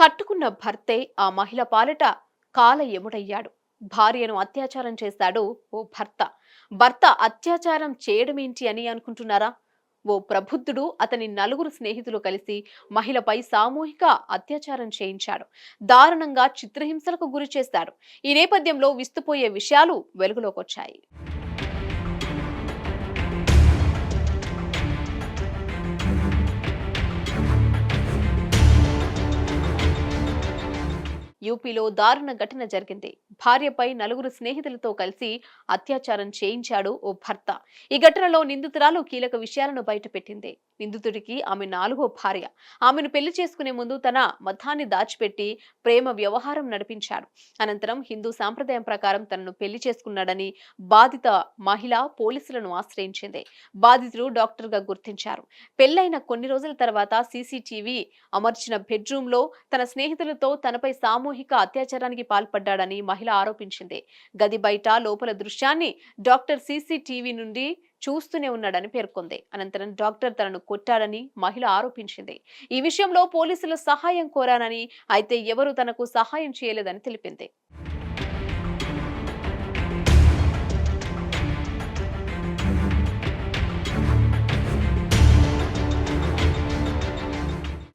కట్టుకున్న భర్తే ఆ మహిళ పాలిట కాల ఎముడయ్యాడు భార్యను అత్యాచారం చేశాడు ఓ భర్త. భర్త అత్యాచారం చేయడమేంటి అని అనుకుంటున్నారా? ఓ ప్రబుద్ధుడు అతని నలుగురు స్నేహితులు కలిసి మహిళపై సామూహిక అత్యాచారం చేయించాడు. దారుణంగా చిత్రహింసలకు గురి చేశాడు. ఈ నేపథ్యంలో విస్తుపోయే విషయాలు వెలుగులోకొచ్చాయి. యూపీలో దారుణ ఘటన జరిగింది. భార్యపై నలుగురు స్నేహితులతో కలిసి అత్యాచారం చేయించాడు ఓ భర్త. ఈ ఘటనలో నిందితురాలు కీలక విషయాలను బయటపెట్టింది. నిందితుడికి ఆమె నాలుగో భార్య. ఆమెను పెళ్ళి చేసుకునే ముందు తన మతాన్ని దాచిపెట్టి ప్రేమ వ్యవహారం నడిపించాడు. అనంతరం హిందూ సాంప్రదాయం ప్రకారం తనను పెళ్ళి చేసుకున్నాడని బాధిత మహిళ పోలీసులను ఆశ్రయించింది. బాధితుడు డాక్టర్గా గుర్తించారు. పెళ్ళైన కొన్ని రోజుల తర్వాత సీసీటీవీ అమర్చిన బెడ్రూమ్లో తన స్నేహితులతో తనపై సామూహిక అత్యాచారానికి పాల్పడ్డాడని మహిళ ఆరోపించింది. గది బయట లోపల దృశ్యాన్ని డాక్టర్ సీసీటీవీ నుండి చూస్తూనే ఉన్నాడని పేర్కొంది. అనంతరం డాక్టర్ తనను కొట్టాడని మహిళ ఆరోపించింది. ఈ విషయంలో పోలీసుల సహాయం కోరానని అయితే ఎవరూ తనకు సహాయం చేయలేదని తెలిపింది.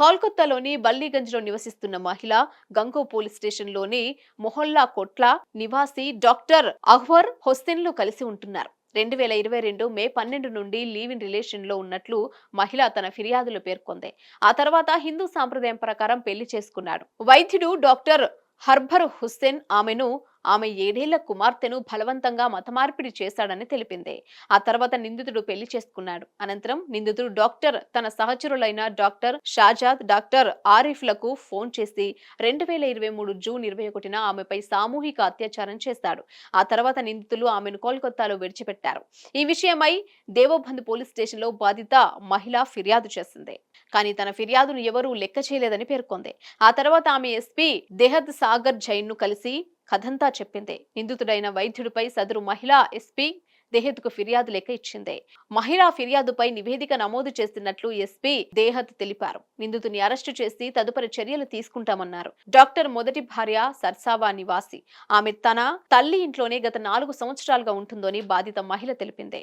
కోల్కతాలోని బల్లీగంజ్లో నివసిస్తున్న మహిళ గంగో పోలీస్ స్టేషన్లోని మొహల్లా కొట్ల నివాసి డాక్టర్ అహ్వర్ హొస్సేన్లు కలిసి ఉంటున్నారు. రెండు వేల ఇరవై రెండు మే పన్నెండు నుండి లీవ్ ఇన్ రిలేషన్లో ఉన్నట్లు మహిళ తన ఫిర్యాదులో పేర్కొంది. ఆ తర్వాత హిందూ సాంప్రదాయం ప్రకారం పెళ్ళి చేసుకున్నాడు. వైద్యుడు డాక్టర్ హర్బర్ హుస్సేన్ ఆమెను ఆమె ఏడేళ్ళ కుమార్తెను బలవంతంగా మతమార్పిడి చేశాడని తెలిపింది. ఆ తర్వాత నిందితుడు పెళ్ళి చేసుకున్నాడు. అనంతరం నిందితుడు డాక్టర్ తన సహచరులైన డాక్టర్ షాజాద్ డాక్టర్ ఆరిఫ్లకు ఫోన్ చేసి రెండు వేల ఇరవై మూడు జూన్ ఇరవై ఒకటిన ఆమెపై సామూహిక అత్యాచారం చేశాడు. ఆ తర్వాత నిందితులు ఆమెను కోల్కతాలో విడిచిపెట్టారు. ఈ విషయమై దేవోబంద్ పోలీస్ స్టేషన్లో బాధిత మహిళ ఫిర్యాదు చేసింది. కానీ తన ఫిర్యాదును ఎవరూ లెక్క చేయలేదని పేర్కొంది. ఆ తర్వాత ఆమె ఎస్పీ దేహద్ సాగర్ జైన్ను కలిసి కథంతా చెప్పింది. నిందితుడైన వైద్యుడిపై సదరు మహిళా ఎస్పీ దేహత్కు ఫిర్యాదు లెక్క ఇచ్చింది. మహిళా ఫిర్యాదుపై నివేదిక నమోదు చేస్తున్నట్లు ఎస్పీ దేహత్ తెలిపారు. నిందితుని అరెస్టు చేసి తదుపరి చర్యలు తీసుకుంటామన్నారు. డాక్టర్ మొదటి భార్య సర్సావా నివాసి. ఆమె తన తల్లి ఇంట్లోనే గత నాలుగు సంవత్సరాలుగా ఉంటుందని బాధిత మహిళ తెలిపింది.